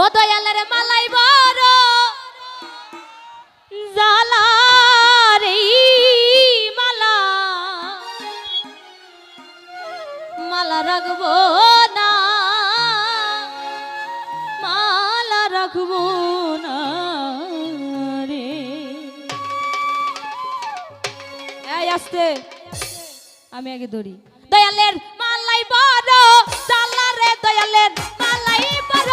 ও দয়ালের মালাই বড় জালার মালা। মালা রাখব না, মালা রাখব না রে। আসতে, আমি আগে ধরি। দয়ালের মালাই বড়, জালারে দয়ালের মালাই বড়।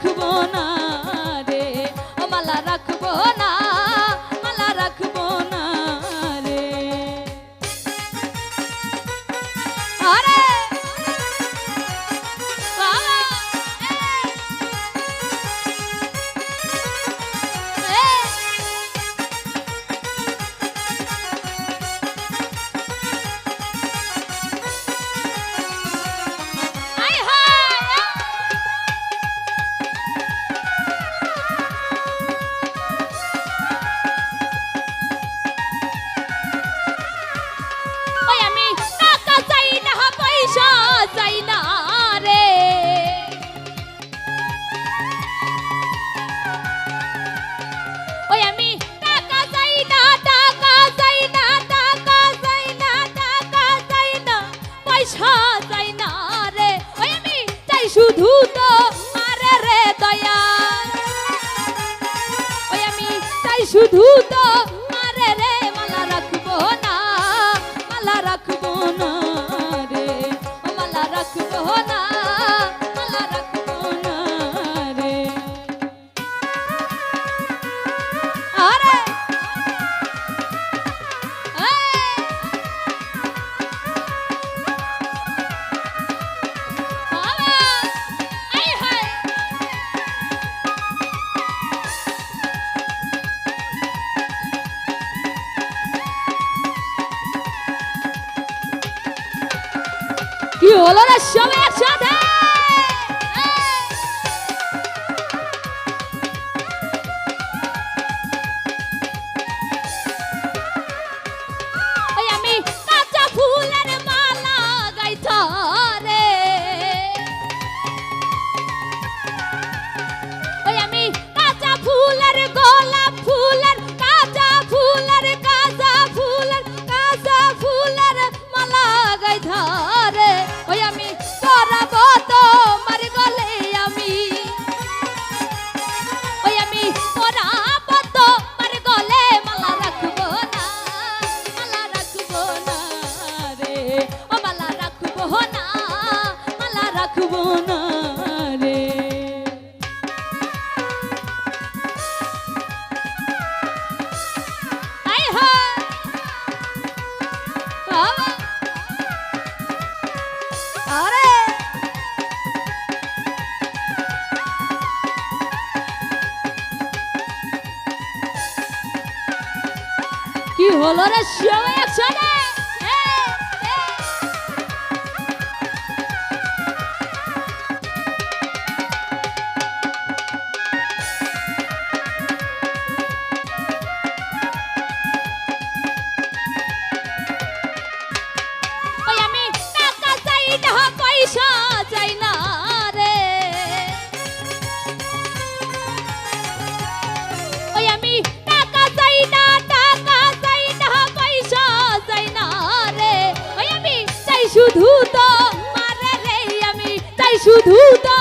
রাখবো তাই সাজাই না রে। ওই আমি তাই শুধু তো আরে রে দয়া। আমি তাই শুধু তো হলো না সবাই কি হলো রে সবাই একসাথে শুধু তো মারে রে আমি তাই শুধু তো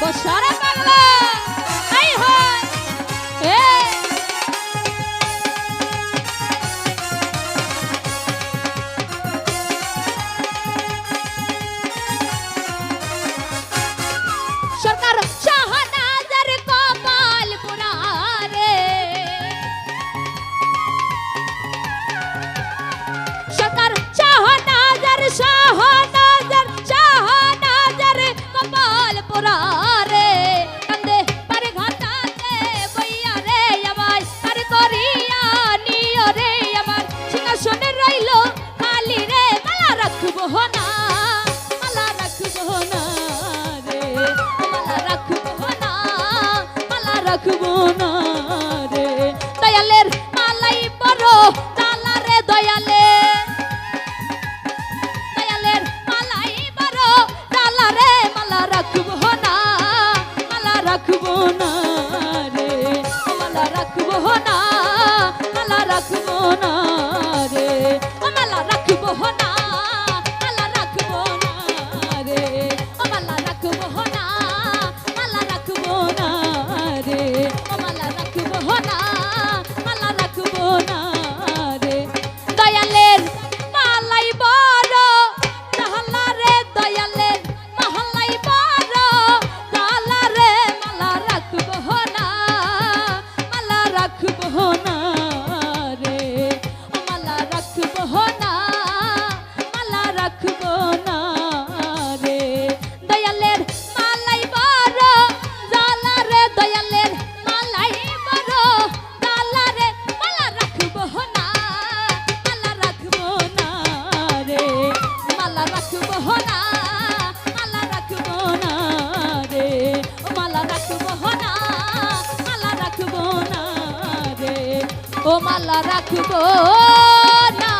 But shut up. করো তালারে দয়ালে। দয়ালের মালাই বারো তালারে মালা রাখব না, মালা রাখব না রে। না, মালা রাখব না রে। মালা রাখব না ও মালা রাখব না।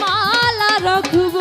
মালা রাখব